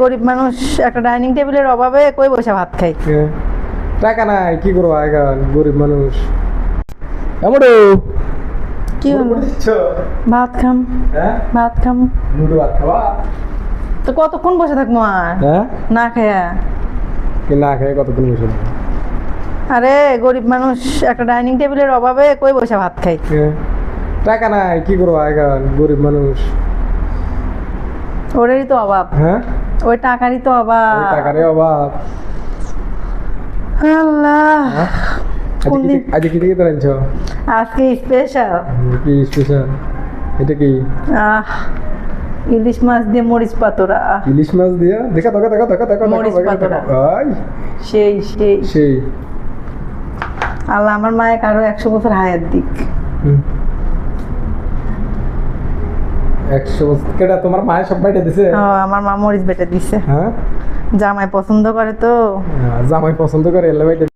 গরিব মানুষ একটা ডাইনিং টেবিলের অভাবে কই বসে ভাত খাই। টাকা নাই কি করব এখন গরিব মানুষ। এমন কি হলো? ভাত খাম। হ্যাঁ? ভাত খাম। নুডু ভাত খাবা? তো কতক্ষণ বসে থাকব আর? হ্যাঁ? না খাইয়া কি না খেয়ে কতক্ষণ বসে? আরে গরিব মানুষ একটা ডাইনিং টেবিলের অভাবে কই বসে ভাত খাই। টাকা নাই কি করব এখন গরিব মানুষ। ওরেরই তো অভাব। হ্যাঁ? ওই টাকারই তো ওই অভাব টাকারই অভাব। আল্লাহ। হ্যাঁ? আজকে কি থেকে আনছো আজকে স্পেশাল কি স্পেশাল এটা কি? আহ ইলিশ মাছ দিয়ে মরিচ পাতোরা ইলিশ মাছ দিয়ে? দেখা দেখা দেখা দেখা দেখা মরিচ আই সেই সেই। সেই। আল্লাহ আমার মায়ের কারও একশো বছর হায়াত দিক। হুম। একশো কেটা তোমার মায়ের সব বাইটা দিছে? আমার মা মরিচ বেটে দিছে। হ্যাঁ? জামাই পছন্দ করে তো। জামাই পছন্দ করে এলে বাইটা